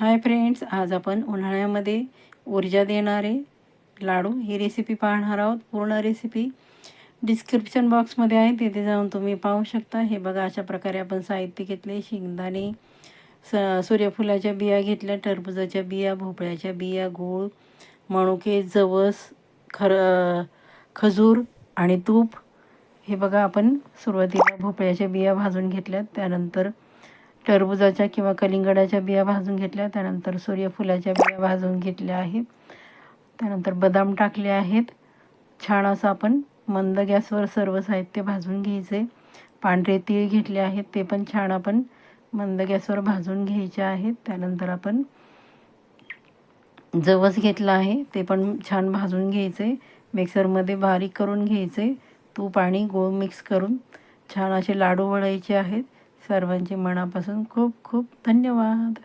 Hi friends आज आपण उन्हाळ्यामध्ये ऊर्जा देणारे लाडू ही रेसिपी पाहणार आहोत. पूर्ण रेसिपी डिस्क्रिप्शन बॉक्समध्ये आहे. तिथे जाऊन तुम्ही पाहू शकता. हे बघा अशा प्रकारे आपण साहित्य घेतले शेंगदाणे स सूर्यफुलाच्या बिया घेतल्या टरबुजाच्या बिया भोपळ्याच्या बिया गूळ मणुके जवस खर खजूर आणि तूप. हे बघा आपण सुरुवातीला भोपळ्याच्या बिया भाजून घेतल्यात. त्यानंतर टरबुजाच्या किंवा कलिंगडाच्या बिया भाजून घेतल्या त्यानंतर सूर्यफुलाच्या बिया भाजून घेतल्या आहेत. त्यानंतर बदाम टाकले आहेत. छान असं आपण मंद गॅसवर सर्व साहित्य भाजून घ्यायचे. पांढरे तीळ घेतले आहेत ते पण छान आपण मंद गॅसवर भाजून घ्यायचे आहेत. त्यानंतर आपण जवस घेतला आहे ते पण छान भाजून घ्यायचे. मिक्सरमध्ये बारीक करून घ्यायचे. तूप आणि गूळ मिक्स करून छान असे लाडू वळायचे आहेत. सर्वांचे मनापासून खूप खूप धन्यवाद.